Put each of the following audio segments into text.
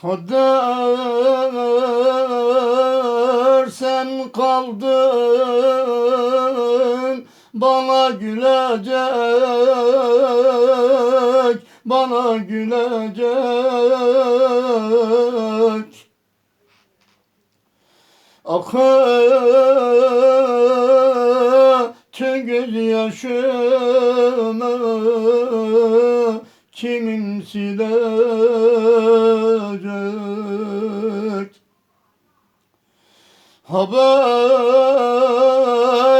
Kader sen kaldın bana gülecek bana gülecek. Akıtı gözyaşımı kimin silecek? Haber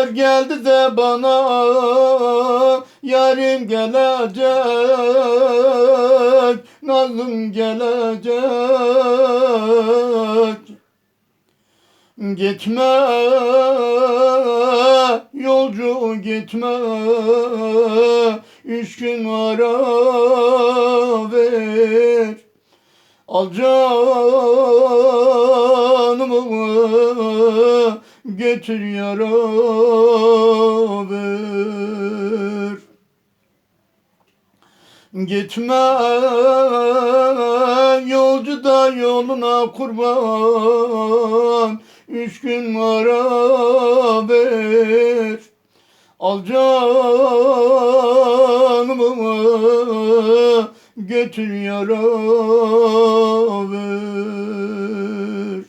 geldi de bana Yarim gelecek Nazım gelecek Gitme yolcu gitme Üç gün ara ver Al canımı götür yara ver. Gitme yolcu da yoluna kurban Üç gün ara ver. Al canımı götür yara ver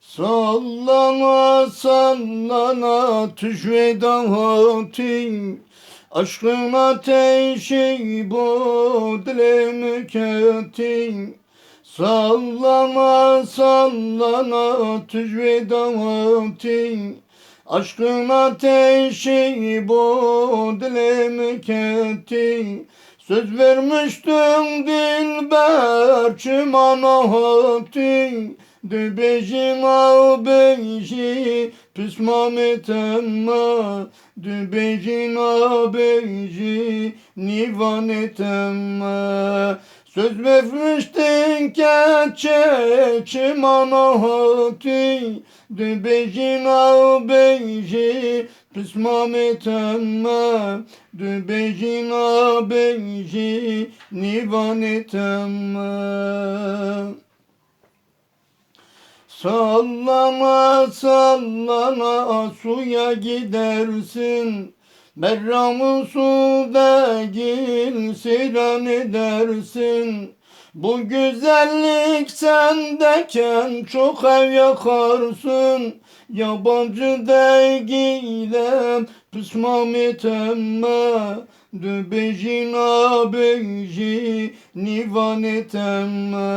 Sallana sallana tüş vedatin Aşkın ateşi bu dilemi ketin Sallana sallana tüş vedatin Aşkın ateşi bu dilemi ketin Söz vermiştin dilber çimana hatin Dübejin ağabeyji pişman etemme Dübejin ağabeyji nivan etemme Söz vermiştin keçe çimana hati Dübejin ağabeyji pişman etemme Dübejin ağabeyji nivan etemme Sallana sallana suya gidersin. Berramı su değil seyran edersin Bu güzellik sendeken çok ev yakarsın. Yabancı değilim pişman etemme Dübejin ağabeyji nivan etemme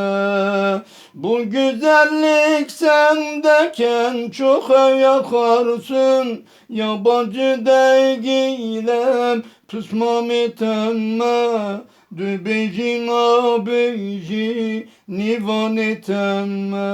Bu güzellik sendeken çok ev yakarsın. Yabancı değilim pişman etemme Dübejin ağabeyji nivan etemme